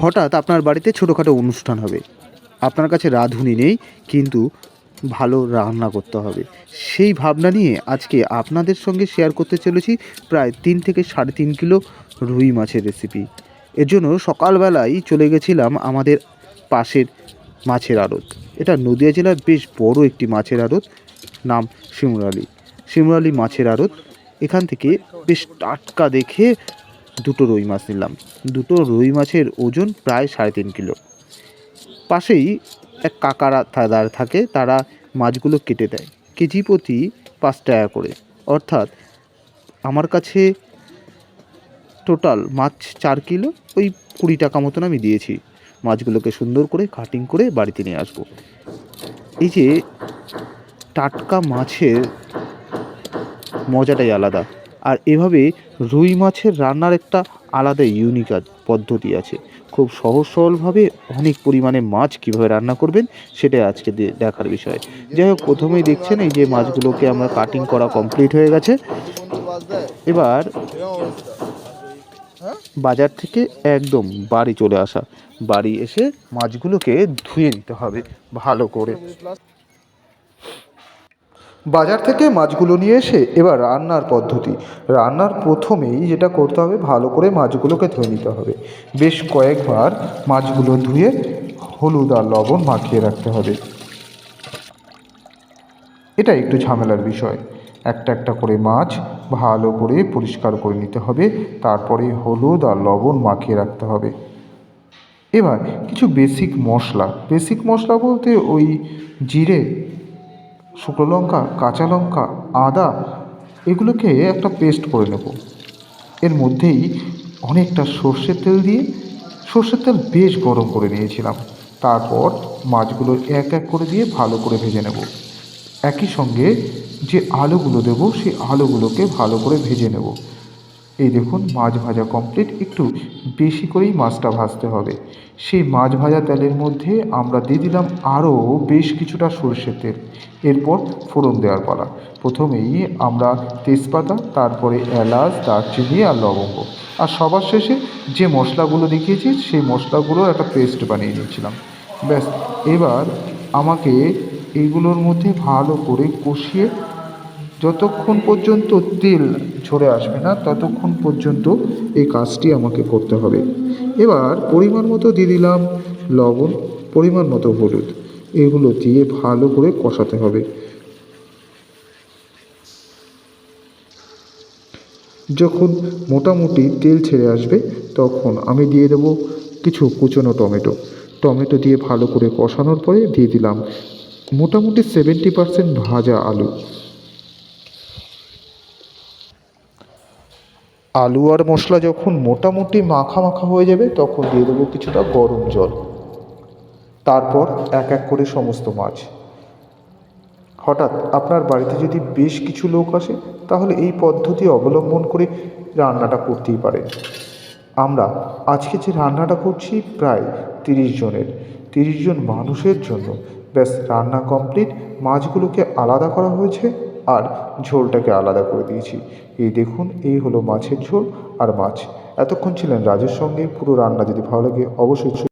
হঠাৎ আপনার বাড়িতে ছোটোখাটো অনুষ্ঠান হবে। আপনার কাছে রাঁধুনি নেই, কিন্তু ভালো রান্না করতে হবে। সেই ভাবনা নিয়ে আজকে আপনাদের সঙ্গে শেয়ার করতে চলেছি প্রায় তিন থেকে সাড়ে তিন কিলো রুই মাছের রেসিপি এর জন্য সকালবেলায় চলে গেছিলাম আমাদের পাশের মাছের আড়ত। এটা নদিয়া জেলার বেশ বড় একটি মাছের আড়ত, নাম শিমুরালি। শিমুরালি মাছের আড়ত। এখান থেকে বেশ টাটকা দেখে দুটো রুই মাছ নিলাম। দুটো রুই মাছের ওজন প্রায় সাড়ে তিন কিলো। পাশেই এক কাকারা তাদার থাকে, তারা মাছগুলো কেটে দেয়। কেজি প্রতি পাঁচ টাকা করে। অর্থাৎ আমার কাছে টোটাল মাছ চার কিলো, ওই কুড়ি টাকা মতন আমি দিয়েছি। মাছগুলোকে সুন্দর করে কাটিং করে বাড়িতে নিয়ে আসব। এই যে টাটকা মাছের মজাটাই আলাদা। আর এভাবে রুই মাছের রান্নার একটা আলাদা ইউনিক পদ্ধতি আছে। খুব সহজ সরলভাবে অনেক পরিমাণে মাছ কীভাবে রান্না করবেন সেটাই আজকে দেখার বিষয়। যাই হোক, প্রথমেই দেখছেন এই যে মাছগুলোকে আমরা কাটিং করা কমপ্লিট হয়ে গেছে। এবার বাজার থেকে একদম বাড়ি চলে আসা। বাড়ি এসে মাছগুলোকে ধুয়ে নিতে হবে ভালো করে। বাজার থেকে মাছগুলো নিয়ে এসে এবার রান্নার পদ্ধতি। রান্নার প্রথমেই যেটা করতে হবে, ভালো করে মাছগুলোকে ধুয়ে নিতে হবে। বেশ কয়েকবার মাছগুলো ধুয়ে হলুদ আর লবণ মাখিয়ে রাখতে হবে। এটা একটু ঝামেলার বিষয়। একটা একটা করে মাছ ভালো করে পরিষ্কার করে নিতে হবে, তারপরে হলুদ আর লবণ মাখিয়ে রাখতে হবে। এবার কিছু বেসিক মশলা। বেসিক মশলা বলতে ওই জিরে শুকনো লঙ্কা, কাঁচা লঙ্কা, আদা, এগুলোকে একটা পেস্ট করে নেব। এর মধ্যেই অনেকটা সর্ষের তেল দিয়ে, সর্ষের তেল বেশ গরম করে নিয়েছিলাম। তারপর মাছগুলো এক এক করে দিয়ে ভালো করে ভেজে নেব। একই সঙ্গে যে আলুগুলো দেব, সেই আলুগুলোকে ভালো করে ভেজে নেব। এই দেখুন, মাছ ভাজা কমপ্লিট একটু বেশি করেই মাছটা ভাজতে হবে। সেই মাছ ভাজা তেলের মধ্যে আমরা দিয়ে দিলাম আরও বেশ কিছুটা সরষের তেল। এরপর ফোড়ন দেওয়ার পালা। প্রথমেই আমরা তেজপাতা, তারপরে এলাচ, দারচিনি আর লবঙ্গ। আর সবার শেষে যে মশলাগুলো দেখিয়েছি, সেই মশলাগুলোর একটা পেস্ট বানিয়ে নিয়েছিলাম। ব্যাস, এবার আমাকে এইগুলোর মধ্যে ভালো করে কষিয়ে যতক্ষণ পর্যন্ত তেল ঝরে আসবে না, ততক্ষণ পর্যন্ত এই কাজটি আমাকে করতে হবে। এবার পরিমাণ মতো দিয়ে দিলাম লবণ, পরিমাণ মতো হলুদ। এগুলো দিয়ে ভালো করে কষাতে হবে। যখন মোটামুটি তেল ছেড়ে আসবে, তখন আমি দিয়ে দেবো কিছু কুচনো টমেটো। টমেটো দিয়ে ভালো করে কষানোর পরে দিয়ে দিলাম মোটামুটি সেভেন্টি পার্সেন্ট ভাজা আলু। আলু আর মশলা যখন মোটামুটি মাখা মাখা হয়ে যাবে, তখন দিয়ে দেবো কিছুটা গরম জল। তারপর এক এক করে সমস্ত মাছ। হঠাৎ আপনার বাড়িতে যদি বেশ কিছু লোক আসে, তাহলে এই পদ্ধতি অবলম্বন করে রান্নাটা করতেই পারেন। আমরা আজকে যে রান্নাটা করছি, প্রায় তিরিশ জনের। তিরিশ জন মানুষের জন্য। ব্যাস, রান্না কমপ্লিট মাছগুলোকে আলাদা করা হয়েছে। আর ঝোলটাকে আলাদা করে দিয়েছি। এই দেখুন, এই হলো মাছের ঝোল আর মাছ। এতক্ষণ ছিলেন রাজের সঙ্গে। পুরো রান্না যদি ভালো লাগে, অবশ্যই